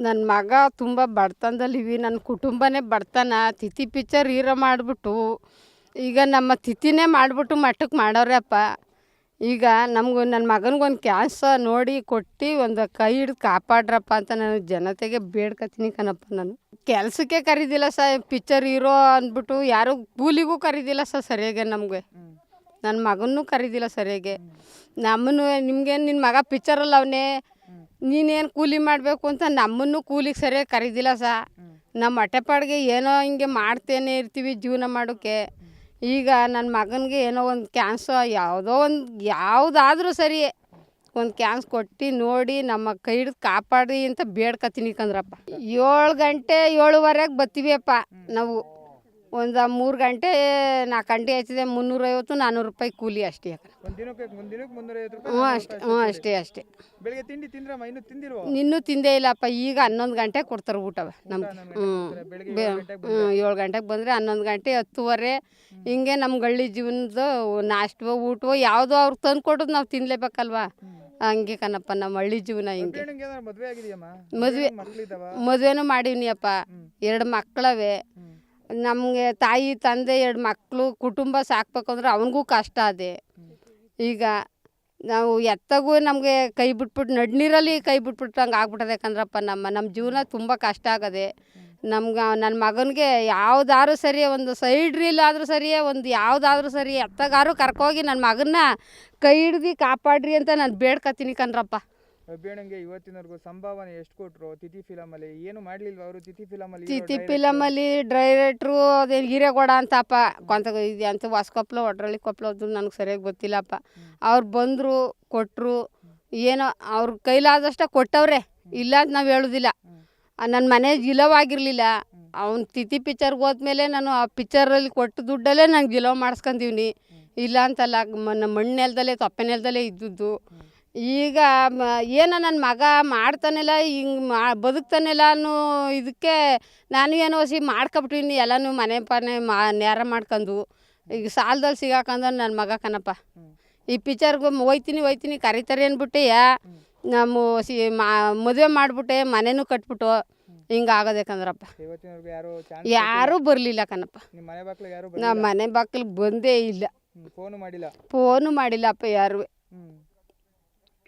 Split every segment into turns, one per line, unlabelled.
ನನ್ನ ಮಗ ತುಂಬ ಬಡತನದಲ್ಲಿವಿ ನನ್ನ ಕುಟುಂಬನೇ ಬಡತನ ತಿಥಿ ಪಿಕ್ಚರ್ ಹೀರೋ ಮಾಡಿಬಿಟ್ಟು ಈಗ ನಮ್ಮ ತಿಥಿನೇ ಮಾಡಿಬಿಟ್ಟು ಮಟ್ಟಕ್ಕೆ ಮಾಡೋರಪ್ಪ ಈಗ ನಮಗೂ ನನ್ನ ಮಗನಿಗೊಂದು ಕ್ಯಾನ್ಸ ನೋಡಿ ಕೊಟ್ಟು ಒಂದು ಕೈ ಹಿಡ್ದು ಕಾಪಾಡ್ರಪ್ಪ ಅಂತ ನಾನು ಜನತೆಗೆ ಬೇಡ್ಕತೀನಿ ಕಣಪ್ಪ ನಾನು. ಕೆಲಸಕ್ಕೆ ಕರೀದಿಲ್ಲ ಸ ಪಿಕ್ಚರ್ ಹೀರೋ ಅಂದ್ಬಿಟ್ಟು ಯಾರು ಕೂಲಿಗೂ ಕರೀದಿಲ್ಲ ಸರ್ ಸರಿಯಾಗಿ ನಮಗೆ. ನನ್ನ ಮಗನೂ ಕರೀದಿಲ್ಲ ಸರಿಯಾಗಿ. ನಮ್ಮನ್ನು ನಿಮಗೆ ನಿನ್ನ ಮಗ ಪಿಕ್ಚರಲ್ಲಿ ಅವನೇ. ನೀನೇನು ಕೂಲಿ ಮಾಡಬೇಕು ಅಂತ ನಮ್ಮನ್ನು ಕೂಲಿಗೆ ಸರಿಯಾಗಿ ಕರೀದಿಲ್ಲ ಸಾ. ನಮ್ಮ ಹೊಟ್ಟೆಪಾಡಿಗೆ ಏನೋ ಹಿಂಗೆ ಮಾಡ್ತೇನೆ ಇರ್ತೀವಿ ಜೀವನ ಮಾಡೋಕ್ಕೆ ಈಗ ನನ್ನ ಮಗನಿಗೆ ಏನೋ ಒಂದು ಕ್ಯಾನ್ಸ ಯಾವುದೋ ಒಂದು ಯಾವುದಾದ್ರೂ ಸರಿ ಒಂದು ಕ್ಯಾನ್ಸ್ ಕೊಟ್ಟು ನೋಡಿ ನಮ್ಮ ಕೈ ಹಿಡಿದು ಕಾಪಾಡಿ ಅಂತ ಬೇಡ್ಕತೀನಿ ಕಂದ್ರಪ್ಪ. ಏಳು ಗಂಟೆ ಏಳುವರೆಗೆ ಬತ್ತೀವಿಯಪ್ಪ ನಾವು. ಒಂದು ಮೂರು ಗಂಟೆ ನಾಲ್ಕು ಗಂಟೆ ಹಚ್ಚಿದೆ ಮುನ್ನೂರೈವತ್ತು ನಾನ್ನೂರು ರೂಪಾಯಿ ಕೂಲಿ ಅಷ್ಟೇ ಹ್ಞೂ ಅಷ್ಟೇ ಹ್ಞೂ ಅಷ್ಟೇ ಅಷ್ಟೇ.
ಬೆಳಿಗ್ಗೆ ತಿಂಡಿ ತಿಂದ್ರಮ್ಮ ಇನ್ನೂ ತಿಂದಿಲ್ವೋ?
ಇನ್ನೂ ತಿಂದೇ ಇಲ್ಲಪ್ಪ ಈಗ ಹನ್ನೊಂದು ಗಂಟೆಗೆ ಕೊಡ್ತಾರೆ ಊಟವ ನಮ್ಗೆ ಹ್ಞೂ ಹ್ಞೂ ಏಳು ಗಂಟೆಗೆ ಬಂದರೆ. ಹನ್ನೊಂದು ಗಂಟೆ ಹತ್ತುವರೆ. ಹಿಂಗೆ ನಮ್ಮ ಗಳ್ಳಿ ಜೀವನದ ನಾಷ್ಟವೋ ಊಟವೋ ಯಾವುದೋ ಅವ್ರಿಗೆ ತಂದು ಕೊಡೋದು ನಾವು ತಿನ್ಲೇಬೇಕಲ್ವಾ? ಹಂಗೆ ಕಣಪ್ಪ ನಮ್ಮ ಹಳ್ಳಿ ಜೀವನ ಹಿಂಗೆ.
ಮದುವೆ
ಮದುವೆನೂ ಮಾಡೀವ್ನಿಯಪ್ಪ. ಎರಡು ಮಕ್ಕಳವೆ ನಮಗೆ ತಾಯಿ, ತಂದೆ, ಎರಡು ಮಕ್ಕಳು ಕುಟುಂಬ ಸಾಕ್ಬೇಕಂದ್ರೆ ಅವನಿಗೂ ಕಷ್ಟ ಅದೇ. ಈಗ ನಾವು ಎತ್ತಗೂ ನಮಗೆ ಕೈ ಬಿಟ್ಬಿಟ್ಟು ನಡ್ನೀರಲ್ಲಿ ಕೈ ಬಿಟ್ಬಿಟ್ಟಂಗೆ ಆಗ್ಬಿಟ್ಟದೆ ಯಾಕಂದ್ರಪ್ಪ ನಮ್ಮ. ನಮ್ಮ ಜೀವನ ತುಂಬ ಕಷ್ಟ ಆಗದೆ. ನಮ್ಗೆ ನನ್ನ ಮಗನಿಗೆ ಯಾವುದಾದ್ರೂ ಸರಿ ಒಂದು ಸೈಡ್ ರೀಲ್ ಆದರೂ ಸರಿಯೇ, ಒಂದು ಯಾವುದಾದ್ರೂ ಸರಿ ಎತ್ತಗಾರು ಕರ್ಕೋಗಿ ನನ್ನ ಮಗನ್ನ ಕೈ ಹಿಡ್ದು ಕಾಪಾಡ್ರಿ ಅಂತ ನಾನು ಬೇಡ್ಕತೀನಿ ಕಣ್ರಪ್ಪ.
ಬೇಣಂಗೆ ಇವತ್ತಿನವರೆಗೂ ಸಂಭಾವನೆ ಎಷ್ಟು ಕೊಟ್ಟರು ತಿಥಿ ಫಿಲಮ್ ಅಲ್ಲಿ ಏನು ಮಾಡ್ಲಿಲ್ವಾ ಅವರು? ತಿಥಿ ಫಿಲಮ್ ಅಲ್ಲಿ
ತಿಥಿ ಫಿಲಮಲ್ಲಿ ಡೈರೆಕ್ಟ್ರು ಅದೇ ಹಿರೇಗೌಡ ಅಂತಪ್ಪ. ಕೊಂತ ಇದು ಅಂತ ಹೊಸಕೊಪ್ಲು ಒಡ್ರಳ್ಳಿ ಕೊಪ್ಲು ಅದು ನನಗೆ ಸರಿಯಾಗಿ ಗೊತ್ತಿಲ್ಲಪ್ಪ. ಅವ್ರು ಬಂದರು ಕೊಟ್ಟರು ಏನೋ ಅವ್ರ ಕೈಲಾದಷ್ಟ ಕೊಟ್ಟವ್ರೆ. ಇಲ್ಲ ಅಂತ ನಾವು ಹೇಳೋದಿಲ್ಲ. ನನ್ನ ಮನೆ ಜಿಲವಾಗಿರಲಿಲ್ಲ ಅವ್ನ ತಿಥಿ ಪಿಕ್ಚರ್ಗೆ ಹೋದ್ಮೇಲೆ ನಾನು ಆ ಪಿಕ್ಚರಲ್ಲಿ ಕೊಟ್ಟು ದುಡ್ಡಲ್ಲೇ ನಾನು ಜಿಲೋ ಮಾಡಿಸ್ಕೊಂತೀವ್ನಿ. ಇಲ್ಲ ಅಂತಲ್ಲ ನಮ್ಮ ಮಣ್ಣು ನೆಲದಲ್ಲೇ ತೊಪ್ಪೆ ನೆಲದಲ್ಲೇ ಇದ್ದದ್ದು ಈಗ ಮ ಏನೋ ನನ್ನ ಮಗ ಮಾಡ್ತಾನೆಲ್ಲ ಹಿಂಗೆ ಮಾ ಬದುಕ್ತಾನೆಲ್ಲ ಅನ್ನೋ ಇದಕ್ಕೆ ನಾನು ಏನೋ ಸಿ ಮಾಡ್ಕೊಬಿಟ್ಟಿನಿ ಎಲ್ಲನೂ ಮನೆ ಪನೆ ಮಾ ನೇರ ಮಾಡ್ಕೊಂಡು ಈಗ ಸಾಲದಲ್ಲಿ ಸಿಗಾಕಂದ್ರೆ ನನ್ನ ಮಗ ಕಣಪ್ಪ. ಈ ಪಿಕ್ಚರ್ಗೆ ಹೋಯ್ತೀನಿ ಹೋಯ್ತೀನಿ ಕರೀತಾರೆ ಅಂದ್ಬಿಟ್ಟೆ ನಮ್ಮ ಸಿ ಮಾ ಮದುವೆ ಮಾಡಿಬಿಟ್ಟೆ ಮನೆನೂ ಕಟ್ಬಿಟ್ಟು ಹಿಂಗೆ
ಆಗೋದೇಕಂದ್ರಪ್ಪ ಯಾರು
ಬರಲಿಲ್ಲ ಕಣಪ್ಪ.
ನಮ್ಮ ಮನೆ ಬಾಕ್ಲಿಗೆ ಯಾರು
ನಮ್ಮ ಮನೆ ಬಾಗಿಲಿಗೆ ಬಂದೇ ಇಲ್ಲ.
ಫೋನು ಮಾಡಿಲ್ಲ?
ಫೋನು ಮಾಡಿಲ್ಲಪ್ಪ ಯಾರು.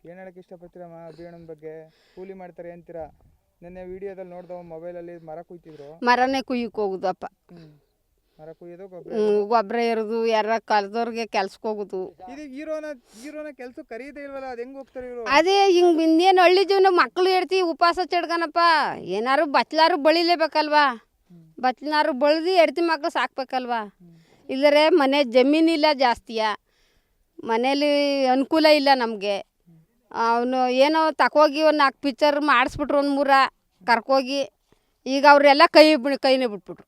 ಏನ್ ಹೇಳಕ್ಕೆ ಇಷ್ಟಪಡ್ತೀರಮ್ಮ ಅಭಿಯಾನದ ಬಗ್ಗೆ? ಕೂಲಿ ಮಾಡ್ತಾರೆ ಅಂತೀರಾ? ನಿನ್ನೆ ವಿಡಿಯೋದಲ್ಲಿ ನೋಡ್ದವ ಮೊಬೈಲಲ್ಲಿ ಮರ ಕುಯ್ತಿದ್ರು.
ಮರನೇ ಕುಯ್ಯಕ್ಕೆ ಹೋಗುದಪ್ಪ.
ಮರ ಕುಯ್ಯೋದು ಗೊಬ್ಬರ
ಗೊಬ್ಬರ ಇರೋದು ಯಾರ ಕಲ್ದವ್ರಿಗೆ ಕೆಲ್ಸಕ್ಕೆ ಹೋಗುದು.
ಇದು ಹೀರೋನ ಹೀರೋನ ಕೆಲಸ ಕರೀದೇ ಇಲ್ವಲ್ಲ ಅದ್ ಹೆಂಗ್ ಹೋಗ್ತಾರೆ ಇವರು?
ಅದೇ ಹಿಂಗ್ ಇನ್ನೇನು ಹಳ್ಳಿ ಜೀವನ ಮಕ್ಳು ಹೇಳ್ತಿ ಉಪವಾಸ ಚಡ್ಗನಪ್ಪ. ಏನಾರು ಬಚ್ಲಾರು ಬಳಿಲೇಬೇಕಲ್ವಾ? ಬಚ್ಲಾರು ಬಳ್ದು ಹೆಡ್ತಿ ಮಕ್ಳು ಸಾಕ್ಬೇಕಲ್ವಾ? ಇಲ್ಲರೆ ಮನೆ ಜಮೀನಿಲ್ಲ ಜಾಸ್ತಿಯ. ಮನೇಲಿ ಅನುಕೂಲ ಇಲ್ಲ ನಮಗೆ. ಅವನು ಏನೋ ತಕೋಗಿ ಒಂದು ನಾಲ್ಕು ಪಿಚ್ಚರ್ ಮಾಡಿಸ್ಬಿಟ್ರು ಒಂದು ಮೂರ ಕರ್ಕೋಗಿ ಈಗ ಅವರೆಲ್ಲ ಕೈ ಬಿ ಕೈನೇ ಬಿಟ್ಬಿಟ್ರು.